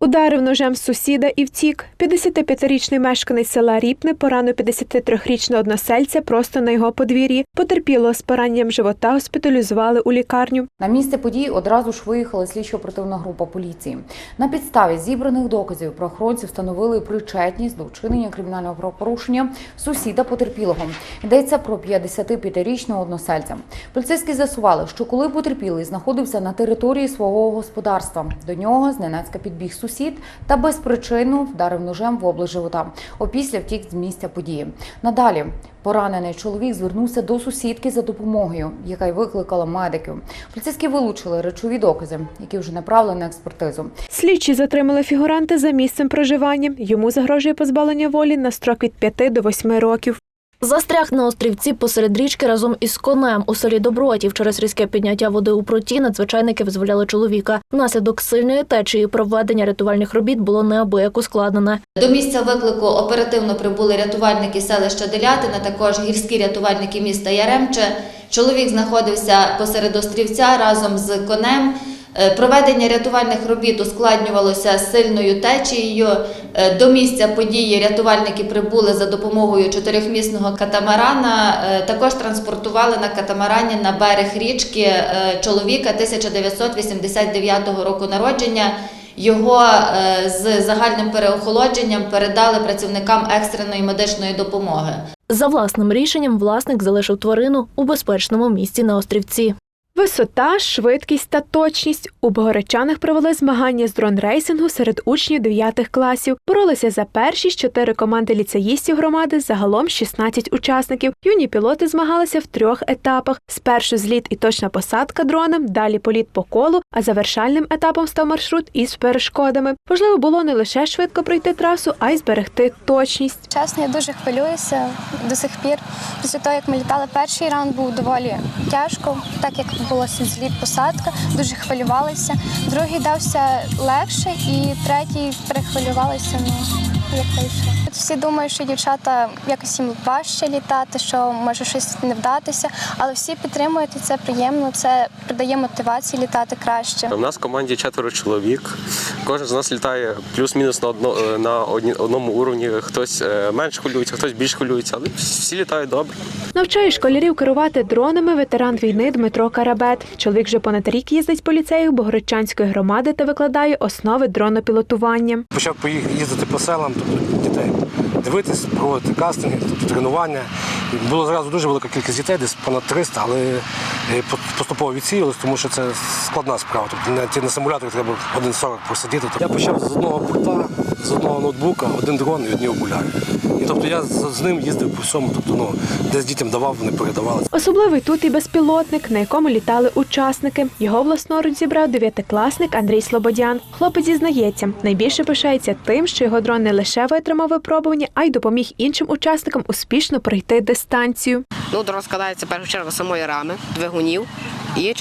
Ударив ножем сусіда і втік. 55-річний мешканець села Ріпне поранив 53-річного односельця просто на його подвір'ї. Потерпілого з пораненням живота госпіталізували у лікарню. На місце подій одразу ж виїхала слідчо-оперативна група поліції. На підставі зібраних доказів правоохоронці встановили причетність до вчинення кримінального правопорушення сусіда потерпілого. Йдеться про 55-річного односельця. Поліцейські з'ясували, що коли потерпілий знаходився на території свого господарства, до нього зненацька підбіг сусід та безпричинно вдарив ножем в область живота. Опісля втік з місця події. Надалі поранений чоловік звернувся до сусідки за допомогою, яка й викликала медиків. Поліцейські вилучили речові докази, які вже направлені на експертизу. Слідчі затримали фігуранта за місцем проживання. Йому загрожує позбавлення волі на строк від 5 до 8 років. Застряг на острівці посеред річки разом із конем у селі Добротів. Через різке підняття води у пруті надзвичайники визволяли чоловіка. Внаслідок сильної течії проведення рятувальних робіт було неабияк ускладнене. До місця виклику оперативно прибули рятувальники селища Делятина, також гірські рятувальники міста Яремче. Чоловік знаходився посеред острівця разом з конем. Е, Проведення рятувальних робіт ускладнювалося сильною течією. Е, До місця події рятувальники прибули за допомогою чотирьохмісного катамарана. Е, Також транспортували на катамарані на берег річки чоловіка 1989 року народження. Його з загальним переохолодженням передали працівникам екстреної медичної допомоги. За власним рішенням власник залишив тварину у безпечному місці на острівці. Висота, швидкість та точність. У Богородчанах провели змагання з дрон-рейсингу серед учнів 9 класів. Боролися за першість чотири команди ліцеїстів громади, загалом 16 учасників. Юні пілоти змагалися в трьох етапах: спершу зліт і точна посадка дроном, далі політ по колу, а завершальним етапом став маршрут із перешкодами. Важливо було не лише швидко пройти трасу, а й зберегти точність. Чесно, я дуже хвилююся до сих пір. Після того, як ми літали, перший раунд був доволі тяжко, так як відбулося зліт посадка, дуже хвилювалися. Другий дався легше, і третій перехвилювалися. Ну вийшло. Всі думають, що дівчата якось їм важче літати, що може щось не вдатися, але всі підтримують і це приємно. Це придає мотивації літати краще. У нас в команді четверо чоловік. Кожен з нас літає плюс-мінус на одно, е, на одні- одному уровні. Хтось е, менш хвилюється, хтось більш хвилюється, але всі літають добре. Навчає школярів керувати дронами ветеран війни Дмитро Карабет. Чоловік вже понад рік їздить по ліцею Богородчанської громади та викладає основи дронопілотування. Почав поїх- їздити по селам, тобто дітей, дивитись, проводити кастинги, тобто тренування. Було зразу дуже велика кількість дітей, десь понад 300, але е, поступово відсіялось, тому що це складна справа. Тобто на, ті- на симуляторі треба 1,40 просидіти. Я почав з одного пульта, з одного ноутбука, один дрон і одні окуляри. І тобто я з, з ним їздив по всьому, тобто ну, десь дітям давав, вони передавали. Особливий тут і безпілотник, на якому літали учасники. Його власноруч зібрав дев'ятикласник Андрій Слободян. Хлопець зізнається, найбільше пишається тим, що його дрон не лише витримав випробування, а й допоміг іншим учасникам успішно пройти дистанцію. Ну, дрон складається в першу чергу самої рами, двигунів і,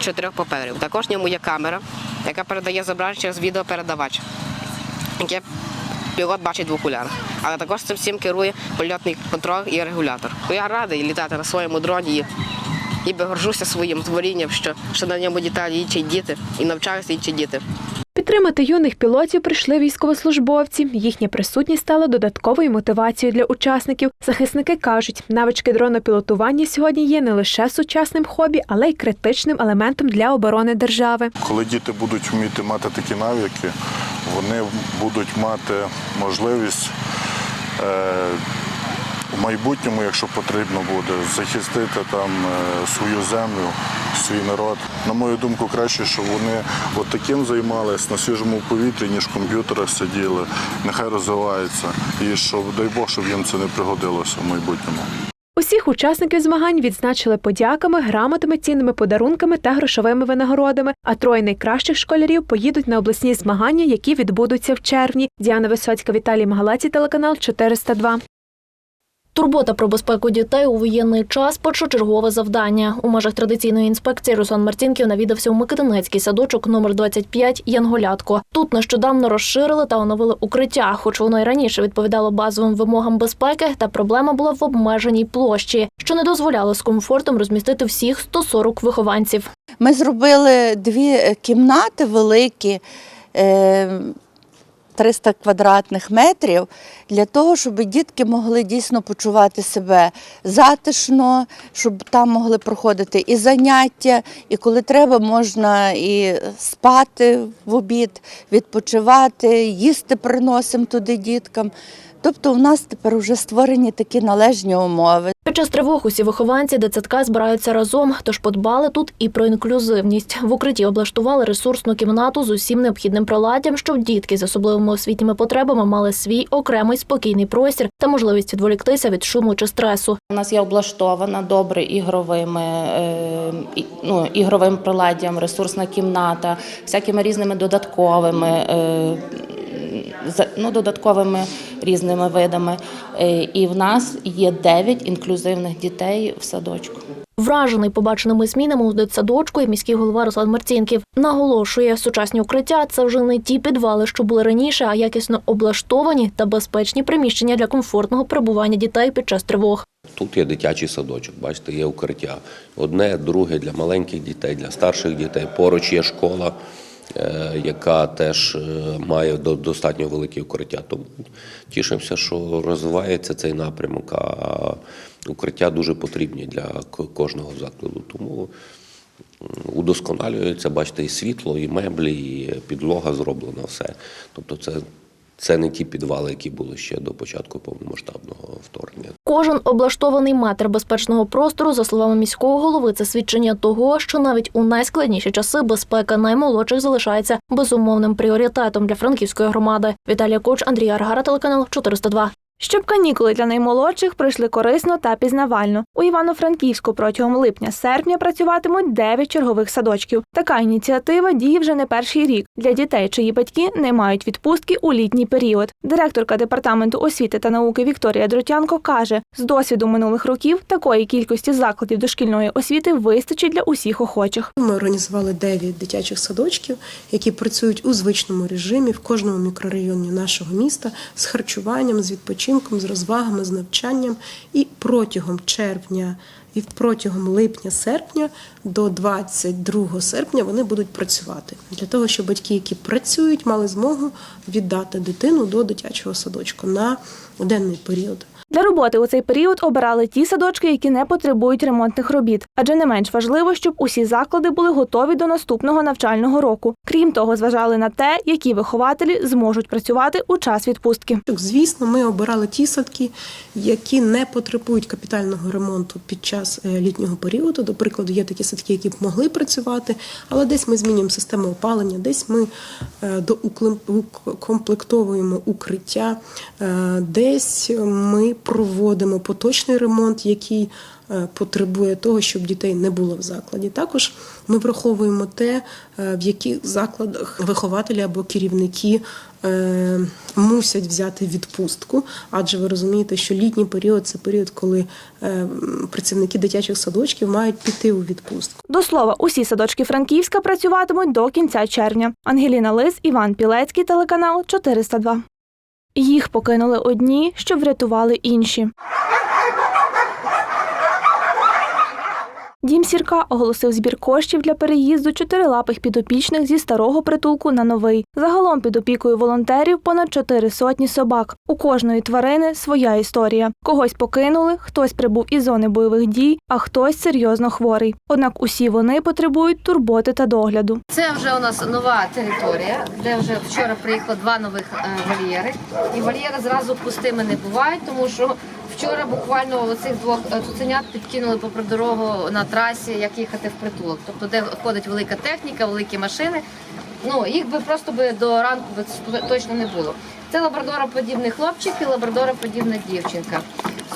чотирьох паперів. Також в ньому є камера, яка передає зображення через відеопередавач, яке пілот бачить в окулярах. Але також цим всім керує польотний контроль і регулятор. Я радий літати на своєму дроні і, горжуся своїм творінням, що, що на ньому літають інші діти і навчаються інші діти. Підтримати юних пілотів прийшли військовослужбовці. Їхня присутність стала додатковою мотивацією для учасників. Захисники кажуть, навички дронопілотування сьогодні є не лише сучасним хобі, але й критичним елементом для оборони держави. Коли діти будуть вміти мати такі навики, вони будуть мати можливість е, майбутньому, якщо потрібно буде, захистити там е, свою землю, свій народ. На мою думку, краще, щоб вони от таким займалися на свіжому повітрі, ніж в комп'ютерах сиділи. Нехай розвиваються. І щоб, дай Бог, щоб їм це не пригодилося в майбутньому. Усіх учасників змагань відзначили подяками, грамотами, цінними подарунками та грошовими винагородами. А троє найкращих школярів поїдуть на обласні змагання, які відбудуться в червні. Діана Висоцька, Віталій Магалаці, телеканал 402. Турбота про безпеку дітей у воєнний час першочергове завдання. У межах традиційної інспекції Руслан Марцінків навідався у Микитинецький садочок номер 25 Янголятко. Тут нещодавно розширили та оновили укриття, хоч воно й раніше відповідало базовим вимогам безпеки, та проблема була в обмеженій площі, що не дозволяло з комфортом розмістити всіх 140 вихованців. Ми зробили дві е, кімнати великі. Е, 300 квадратних метрів для того, щоб дітки могли дійсно почувати себе затишно, щоб там могли проходити і заняття, і коли треба, можна і спати в обід, відпочивати, їсти приносимо туди діткам. Тобто, у нас тепер вже створені такі належні умови. Під час тривог усі вихованці дитсадка збираються разом, тож подбали тут і про інклюзивність. В укритті облаштували ресурсну кімнату з усім необхідним приладдям, щоб дітки з особливими освітніми потребами мали свій окремий спокійний простір та можливість відволіктися від шуму чи стресу. У нас є облаштована добре ігровими, е, ну, ігровим приладдям, ресурсна кімната, всякими різними додатковими, е, ну, додатковими різними видами. Е, І в нас є 9 інклюзивних дітей в садочку. Вражений побаченими змінами у дитсадочку і міський голова Руслан Марцінків наголошує, сучасні укриття це вже не ті підвали, що були раніше, а якісно облаштовані та безпечні приміщення для комфортного перебування дітей під час тривог. Тут є дитячий садочок, бачите, є укриття. Одне, друге для маленьких дітей, для старших дітей. Поруч є школа, яка теж е, має достатньо великі укриття. Тому тішимося, що розвивається цей напрямок, а укриття дуже потрібні для кожного закладу. Тому удосконалюється, бачите, і світло, і меблі, і підлога зроблена, все. Тобто це, це не ті підвали, які були ще до початку повномасштабного вторгнення. Кожен облаштований метр безпечного простору, за словами міського голови, це свідчення того, що навіть у найскладніші часи безпека наймолодших залишається безумовним пріоритетом для франківської громади. Віталія Коч, Андрій Аргара, телеканал 402. Щоб канікули для наймолодших пройшли корисно та пізнавально. У Івано-Франківську протягом липня-серпня працюватимуть 9 чергових садочків. Така ініціатива діє вже не перший рік для дітей, чиї батьки не мають відпустки у літній період. Директорка департаменту освіти та науки Вікторія Дротянко каже: з досвіду минулих років такої кількості закладів дошкільної освіти вистачить для усіх охочих. Ми організували 9 дитячих садочків, які працюють у звичному режимі в кожному мікрорайоні нашого міста з харчуванням, з відпочинком, з розвагами, з навчанням. І протягом червня і протягом липня-серпня до 22 серпня вони будуть працювати для того, щоб батьки, які працюють, мали змогу віддати дитину до дитячого садочку на денний період. Для роботи у цей період обирали ті садочки, які не потребують ремонтних робіт, адже не менш важливо, щоб усі заклади були готові до наступного навчального року. Крім того, зважали на те, які вихователі зможуть працювати у час відпустки. Звісно, ми обирали ті садки, які не потребують капітального ремонту під час е, літнього періоду. До прикладу, є такі садки, які б могли працювати, але десь ми змінюємо систему опалення, десь ми е, доукомплектовуємо укриття, е, десь ми проводимо поточний ремонт, який е, потребує того, щоб дітей не було в закладі. Також ми враховуємо те, е, в яких закладах вихователі або керівники е, мусять взяти відпустку, адже ви розумієте, що літній період це період, коли працівники дитячих садочків мають піти у відпустку. До слова, усі садочки Франківська працюватимуть до кінця червня. Ангеліна Лис, Іван Пілецький, телеканал 402. Їх покинули одні, щоб врятували інші. Сірка оголосив збір коштів для переїзду чотирилапих підопічних зі старого притулку на новий. Загалом під опікою волонтерів понад чотири сотні собак. У кожної тварини своя історія. Когось покинули, хтось прибув із зони бойових дій, а хтось серйозно хворий. Однак усі вони потребують турботи та догляду. Це вже у нас нова територія, де вже вчора приїхало два нових е, вольєри. І вольєри зразу пустими не бувають, тому що вчора буквально оцих двох е, цуценят підкинули попри дорогу на трасі, як їхати в притулок. Тобто, де ходить велика техніка, великі машини. Ну їх би просто би до ранку би точно не було. Це лабрадороподібний хлопчик і лабрадороподібна дівчинка.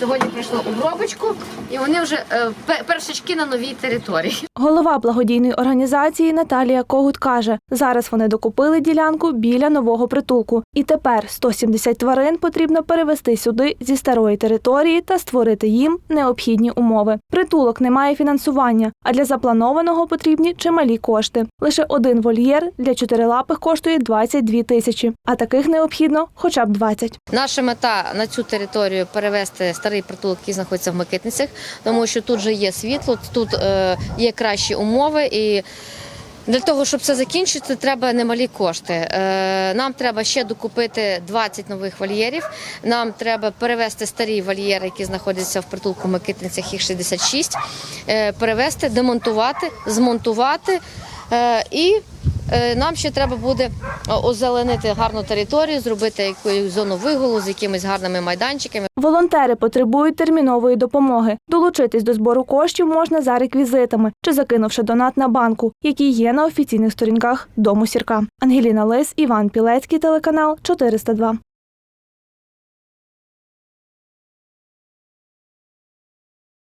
Сьогодні прийшло обробочку, і вони вже е, першачки на новій території. Голова благодійної організації Наталія Когут каже, зараз вони докупили ділянку біля нового притулку, і тепер 170 тварин потрібно перевести сюди зі старої території та створити їм необхідні умови. Притулок не має фінансування, а для запланованого потрібні чималі кошти. Лише один вольєр для чотирилапих коштує 22 тисячі, а таких необхідно хоча б 20. Наша мета на цю територію перевести старий притулок, який знаходиться в Микитницях, тому що тут же є світло, тут е, є кращі умови і Для того, щоб це закінчити, треба немалі кошти. Е, Нам треба ще докупити 20 нових вольєрів. Нам треба перевести старі вольєри, які знаходяться в притулку Микитницях, їх 66, е, перевести, демонтувати, змонтувати. І нам ще треба буде озеленити гарну територію, зробити якусь зону вигулу з якимись гарними майданчиками. Волонтери потребують термінової допомоги. Долучитись до збору коштів можна за реквізитами чи закинувши донат на банку, які є на офіційних сторінках Дому Сірка. Ангеліна Лис, Іван Пілецький, телеканал 402.